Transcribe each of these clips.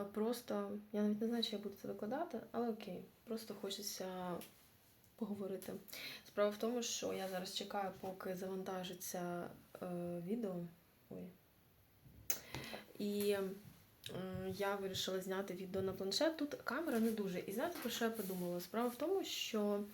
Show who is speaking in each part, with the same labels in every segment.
Speaker 1: а просто я навіть не знаю, чи я буду це викладати, але окей, просто хочеться поговорити. Справа в тому, що я зараз чекаю, поки завантажиться е, відео. Ой. І е, я вирішила зняти відео на планшет. Тут камера не дуже. І знаєте, про що я подумала? Справа в тому, що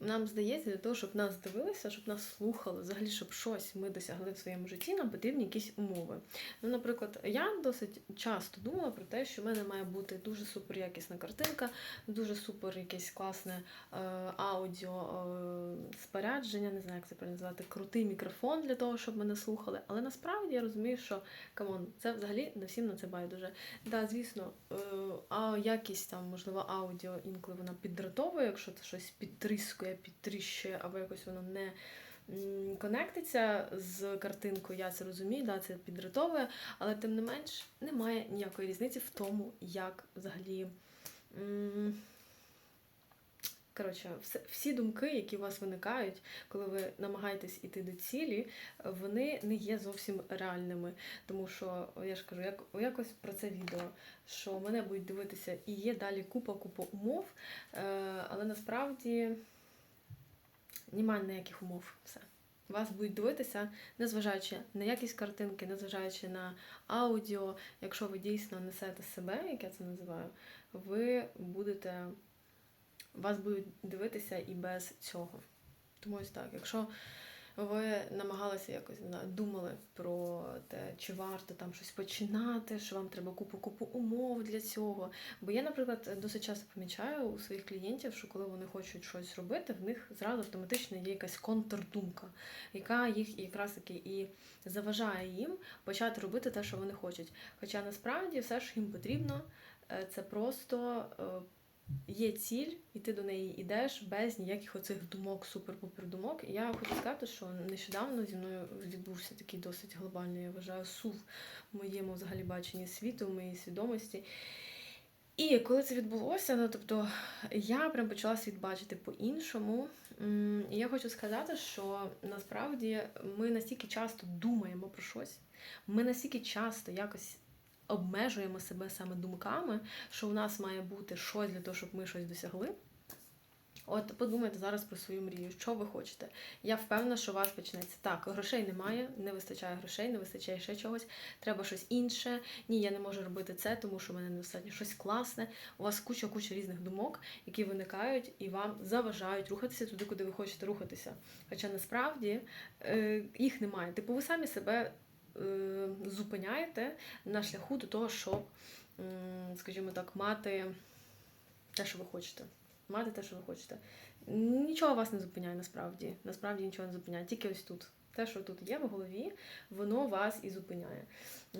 Speaker 1: нам здається, для того, щоб нас дивилися, щоб нас слухали, взагалі, щоб щось ми досягли в своєму житті, нам потрібні якісь умови. Ну, наприклад, я досить часто думала про те, що в мене має бути дуже супер якісна картинка, дуже супер якесь класне е, аудіо е, спорядження, не знаю, як це правильно крутий мікрофон для того, щоб мене слухали. Але насправді я розумію, що камон, це взагалі не всім на це байдуже. Да, звісно, е, а якість там, можливо, аудіо інколи вона піддратовує, якщо це щось підтріскує, підтріщує, або якось воно не конектиться з картинкою, я це розумію, да, це піддратовує, але тим не менш немає ніякої різниці в тому, як взагалі. Коротше, всі думки, які у вас виникають, коли ви намагаєтесь іти до цілі, вони не є зовсім реальними. Тому що я ж кажу, як якось про це відео, що мене будуть дивитися, і є далі купа-купа умов, е, але насправді немає ніяких умов. Все. Вас будуть дивитися, незважаючи на якість картинки, незважаючи на аудіо. Якщо ви дійсно несете себе, як я це називаю, ви будете. Вас будуть дивитися і без цього. Тому ось так, якщо ви намагалися якось не знаю, думали про те, чи варто там щось починати, що вам треба купу-купу умов для цього. Бо я, наприклад, досить часто помічаю у своїх клієнтів, що коли вони хочуть щось робити, в них зразу автоматично є якась контрдумка, яка їх якраз таки і заважає їм почати робити те, що вони хочуть. Хоча насправді все, що їм потрібно, е, це просто. Є ціль, і ти до неї йдеш без ніяких оцих думок, супер-пупер думок. Я хочу сказати, що нещодавно зі мною відбувся такий досить глобальний, я вважаю, сув в моєму взагалі баченні світу, в моїй свідомості. І коли це відбулося, ну тобто я прям почала світ бачити по-іншому. І я хочу сказати, що насправді ми настільки часто думаємо про щось, ми настільки часто якось обмежуємо себе саме думками, що у нас має бути щось для того, щоб ми щось досягли. От подумайте зараз про свою мрію, що ви хочете. Я впевнена, що у вас почнеться. Так, грошей немає, не вистачає грошей, не вистачає ще чогось. Треба щось інше. Ні, я не можу робити це, тому що в мене недостатньо щось класне. У вас куча-куча різних думок, які виникають і вам заважають рухатися туди, куди ви хочете рухатися. Хоча насправді е, їх немає. Типу, ви самі себе зупиняєте на шляху до того, щоб, скажімо так, мати те, що ви хочете. Мати те, що ви хочете. Нічого вас не зупиняє насправді. Насправді нічого не зупиняє. Тільки ось тут. Те, що тут є в голові, воно вас і зупиняє.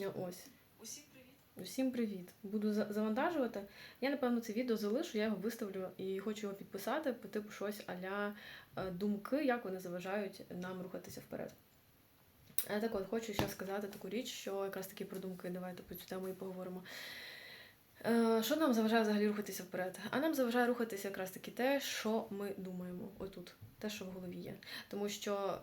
Speaker 1: Е, Ось.
Speaker 2: Усім привіт!
Speaker 1: Всім привіт! Буду завантажувати. Я, напевно, це відео залишу, я його виставлю і хочу його підписати по типу щось аля е, думки, як вони заважають нам рухатися вперед. Е, Так от, хочу ще сказати таку річ, що якраз таки про думки, давайте про цю тему і поговоримо. Е, Що нам заважає взагалі рухатися вперед? А нам заважає рухатися якраз таки те, що ми думаємо отут, те, що в голові є. Тому що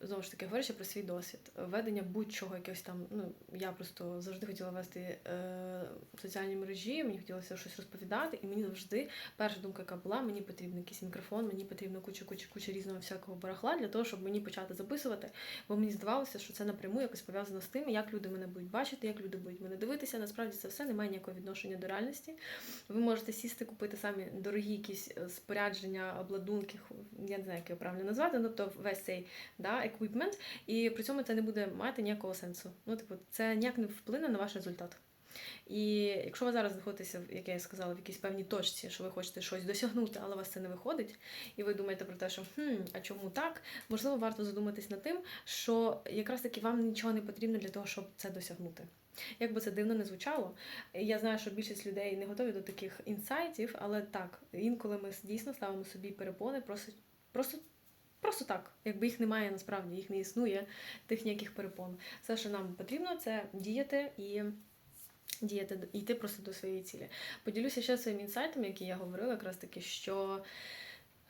Speaker 1: знову ж таки говорячи про свій досвід, ведення будь-чого якогось там. Ну я просто завжди хотіла вести е, соціальні мережі, мені хотілося щось розповідати, і мені завжди перша думка, яка була, мені потрібен якийсь мікрофон, мені потрібно куча куча куча різного всякого барахла для того, щоб мені почати записувати. Бо мені здавалося, що це напряму якось пов'язано з тим, як люди мене будуть бачити, як люди будуть мене дивитися. Насправді це все не має ніякого відношення до реальності. Ви можете сісти, купити самі дорогі якісь е, спорядження, обладунки, я не знаю, як його правильно назвати, тобто весь цей да, еквіпмент, і при цьому це не буде мати ніякого сенсу. Ну, типу, це ніяк не вплине на ваш результат. І якщо ви зараз знаходитеся, як я сказала, в якійсь певній точці, що ви хочете щось досягнути, але у вас це не виходить, і ви думаєте про те, що хм, а чому так? Можливо, варто задуматись над тим, що якраз таки вам нічого не потрібно для того, щоб це досягнути. Як би це дивно не звучало, я знаю, що більшість людей не готові до таких інсайтів, але так, інколи ми дійсно ставимо собі перепони, просто, просто, просто так, якби їх немає насправді, їх не існує, тих ніяких перепон. Все, що нам потрібно, це діяти і. Діяти йти просто до своєї цілі. Поділюся ще своїм інсайтом, який я говорила, якраз таки, що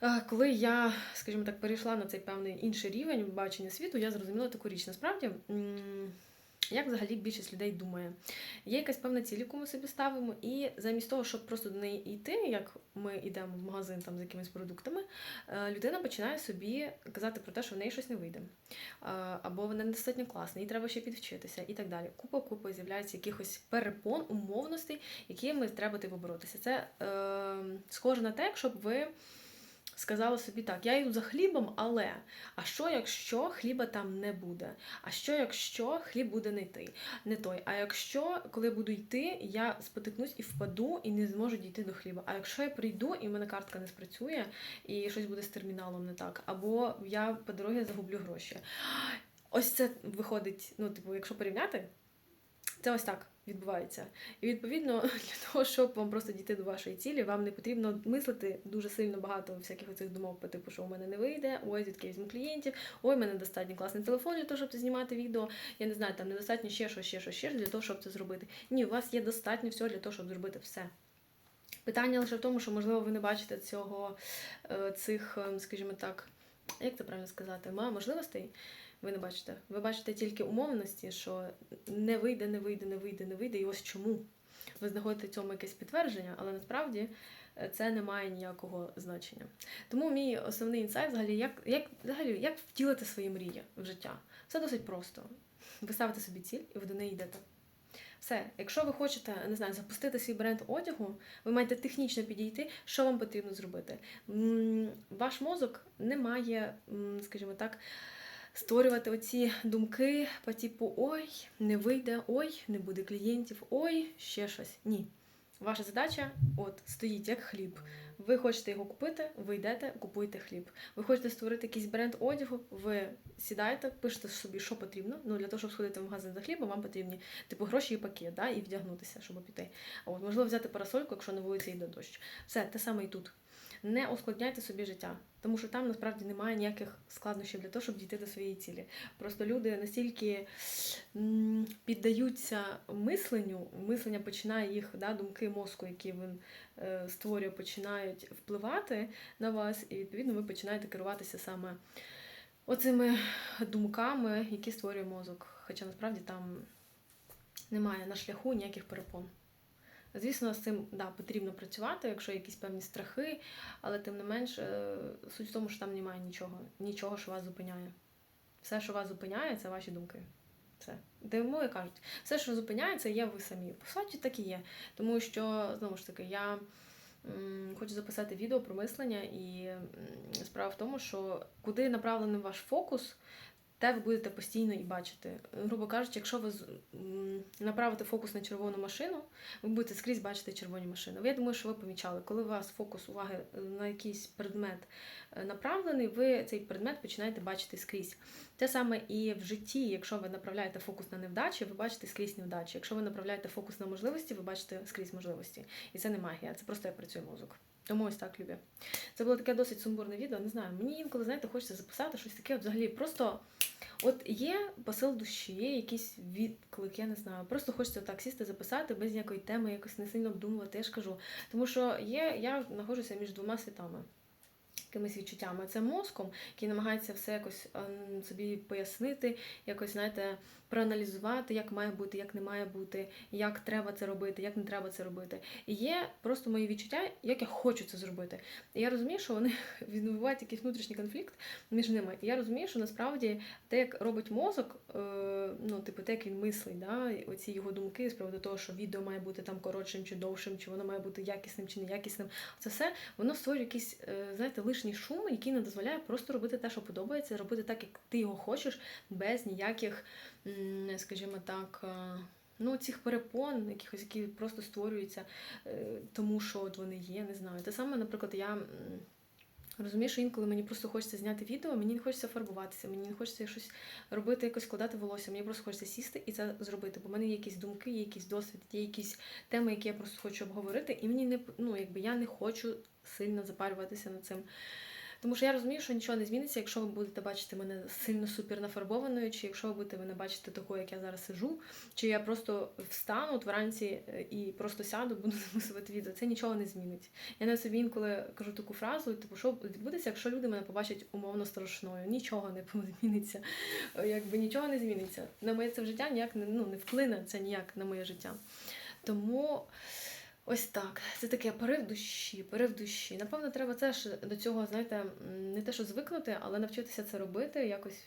Speaker 1: е, коли я, скажімо так, перейшла на цей певний інший рівень бачення світу, я зрозуміла таку річ. Насправді, Як взагалі більшість людей думає? Є якась певна ціль, яку ми собі ставимо, і замість того, щоб просто до неї йти, як ми йдемо в магазин там з якимись продуктами, е, людина починає собі казати про те, що в неї щось не вийде, Е, або вона недостатньо класна, їй треба ще підвчитися і так далі. Купа купа з'являється якихось перепон, умовностей, якими треба типу боротися. Це е, схоже на те, якщо б ви сказала собі так: я йду за хлібом, але а що якщо хліба там не буде? А що якщо хліб буде не той, не той? А якщо, коли буду йти, я спотикнусь і впаду і не зможу дійти до хліба? А якщо я прийду і в мене картка не спрацює, і щось буде з терміналом не так, або я по дорозі загублю гроші. Ось це виходить, ну, типу, якщо порівняти, це ось так відбувається. І відповідно для того, щоб вам просто дійти до вашої цілі, вам не потрібно мислити дуже сильно багато всяких оцих думок по типу, що у мене не вийде, ой, звідки візьму клієнтів, ой, у мене достатньо класний телефон для того, щоб знімати відео. Я не знаю, там недостатньо ще щось, ще щось, ще для того, щоб це зробити. Ні, у вас є достатньо всього для того, щоб зробити все. Питання лише в тому, що можливо ви не бачите цього е, цих, е, скажімо так, як це правильно сказати, можливостей. Ви не бачите. Ви бачите тільки умовності, що не вийде, не вийде, не вийде, не вийде, і ось чому. Ви знаходите цьому якесь підтвердження, але насправді е, це не має ніякого значення. Тому мій основний інсайт взагалі, як, як, взагалі, як втілити свої мрії в життя. Все досить просто. Ви ставите собі ціль і ви до неї йдете. Все, якщо ви хочете, не знаю, запустити свій бренд одягу, ви маєте технічно підійти, що вам потрібно зробити. Ваш мозок не має, скажімо так, створювати оці думки по типу ой, не вийде, ой, не буде клієнтів, ой, ще щось. Ні. Ваша задача от стоїть як хліб. Ви хочете його купити, ви йдете, купуєте хліб. Ви хочете створити якийсь бренд одягу, ви сідаєте, пишете собі, що потрібно. Ну для того, щоб сходити в магазин за хлібом, вам потрібні типу гроші і пакет, да, і вдягнутися, щоб піти. А от можливо взяти парасольку, якщо на вулиці йде дощ. Все, те саме і тут. Не ускладняйте собі життя, тому що там насправді немає ніяких складнощів для того, щоб дійти до своєї цілі. Просто люди настільки піддаються мисленню, мислення починає їх, да, думки мозку, які він е, створює, починають впливати на вас, і відповідно ви починаєте керуватися саме оцими думками, які створює мозок. Хоча насправді там немає на шляху ніяких перепон. Звісно, з цим да, потрібно працювати, якщо якісь певні страхи, але тим не менш, е, суть в тому, що там немає нічого, нічого, що вас зупиняє. Все, що вас зупиняє, це ваші думки. Все. Тому і кажуть, все, що зупиняє, це є ви самі. По суті, так і є. Тому що, знову ж таки, я м, хочу записати відео про мислення, і справа в тому, що куди направлений ваш фокус, те ви будете постійно і бачити. Грубо кажучи, якщо ви направите фокус на червону машину, ви будете скрізь бачити червоні машини. Я думаю, що ви помічали, коли у вас фокус уваги е, на якийсь предмет е, направлений, ви цей предмет починаєте бачити скрізь. Те саме і в житті, якщо ви направляєте фокус на невдачі, ви бачите скрізь невдачі. Якщо ви направляєте фокус на можливості, ви бачите скрізь можливості. І це не магія, це просто як працює мозок. Тому ось так любі. Це було таке досить сумбурне відео. Не знаю, мені інколи, знаєте, хочеться записати щось таке, от взагалі, просто от є посил душі, є якийсь відклик, я не знаю. Просто хочеться так сісти, записати без ніякої теми, якось не сильно обдумувати, я ж кажу. Тому що є, я знаходжуся між двома світами. Якимись відчуттями. Це мозком, який намагається все якось ем, собі пояснити, якось, знаєте, проаналізувати, як має бути, як не має бути, як треба це робити, як не треба це робити. І є просто мої відчуття, як я хочу це зробити. І я розумію, що вони відбувають якийсь внутрішній конфлікт між ними. І я розумію, що насправді те, як робить мозок, е, ну, типу, те, як він мислить, да, оці його думки з приводу того, що відео має бути там коротшим чи довшим, чи воно має бути якісним чи неякісним. Це все воно створює якийсь, е, знаєте, лишній шум, який не дозволяє просто робити те, що подобається, робити так, як ти його хочеш, без ніяких, скажімо так. е, Ну, цих перепон, якихось, які просто створюються, е, тому що от вони є, не знаю. Те саме, наприклад, я розумію, що інколи мені просто хочеться зняти відео, мені не хочеться фарбуватися, мені не хочеться щось робити, якось складати волосся. Мені просто хочеться сісти і це зробити. Бо в мене є якісь думки, є якийсь досвід, є якісь теми, які я просто хочу обговорити, і мені не ну, якби я не хочу сильно запарюватися над цим. Тому що я розумію, що нічого не зміниться, якщо ви будете бачити мене сильно супер нафарбованою, чи якщо ви будете мене бачити такою, як я зараз сижу, чи я просто встану от вранці е, і просто сяду, буду записувати відео. Це нічого не змінить. Я на собі інколи кажу таку фразу, типу, що відбудеться, якщо люди мене побачать умовно страшною. Нічого не зміниться. Е, Якби нічого не зміниться. На моє це життя ніяк не, ну, не вплине це ніяк на моє життя. Тому. Ось так. Це таке порив душі, порив душі. Напевно, треба теж до цього, знаєте, не те, що звикнути, але навчитися це робити, якось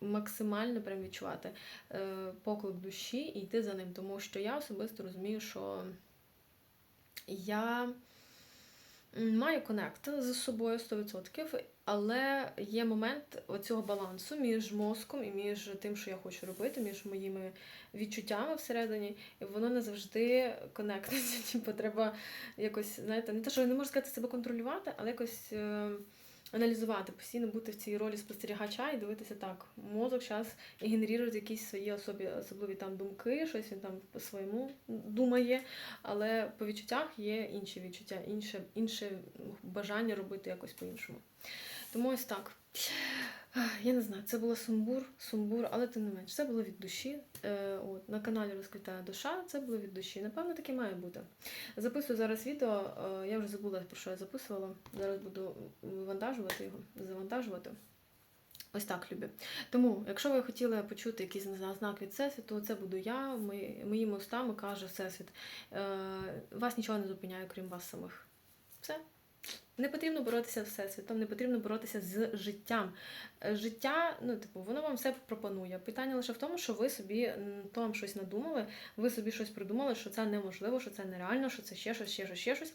Speaker 1: максимально прям відчувати е, поклик душі і йти за ним. Тому що я особисто розумію, що я маю конект з собою 100%, але є момент оцього балансу між мозком і між тим, що я хочу робити, між моїми відчуттями всередині, і воно не завжди конектиться. Типу, треба якось, знаєте, не те, що я не можу сказати себе контролювати, але якось е, аналізувати, постійно бути в цій ролі спостерігача і дивитися так. Мозок зараз генерує якісь свої особі, особливі там думки, щось він там по-своєму думає, але по відчуттях є інші відчуття, інше, інше бажання робити якось по-іншому. Тому ось так. Я не знаю, це було сумбур, сумбур, але тим не менш, це було від душі. Е, от, на каналі Розквітає душа, це було від душі. Напевно, таке має бути. Записую зараз відео, е, я вже забула, про що я записувала. Зараз буду вивантажувати його, завантажувати. Ось так, любі. Тому, якщо ви хотіли почути якийсь знак від Всесвіту, це буду я, мої, моїми устами каже Всесвіт. Е, вас нічого не зупиняє, крім вас самих. Все. Не потрібно боротися з всесвітом, не потрібно боротися з життям. Е, Життя, ну, типу, воно вам все пропонує. Питання лише в тому, що ви собі то вам щось надумали, ви собі щось придумали, що це неможливо, що це нереально, що це ще щось, ще щось, ще щось.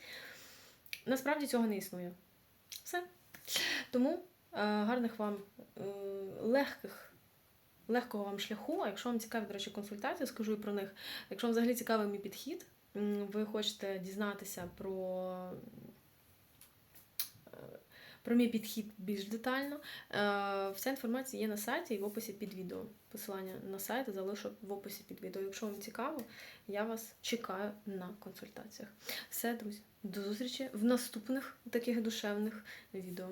Speaker 1: Насправді цього не існує. Все. Тому е, гарних вам легких. Легкого вам шляху, а якщо вам цікаві, до речі, консультації, скажу і про них. Якщо вам взагалі цікавий мій підхід, ви хочете дізнатися про про мій підхід більш детально. Е, Вся інформація є на сайті і в описі під відео. Посилання на сайт залишу в описі під відео. Якщо вам цікаво, я вас чекаю на консультаціях. Все, друзі, до зустрічі в наступних таких душевних відео.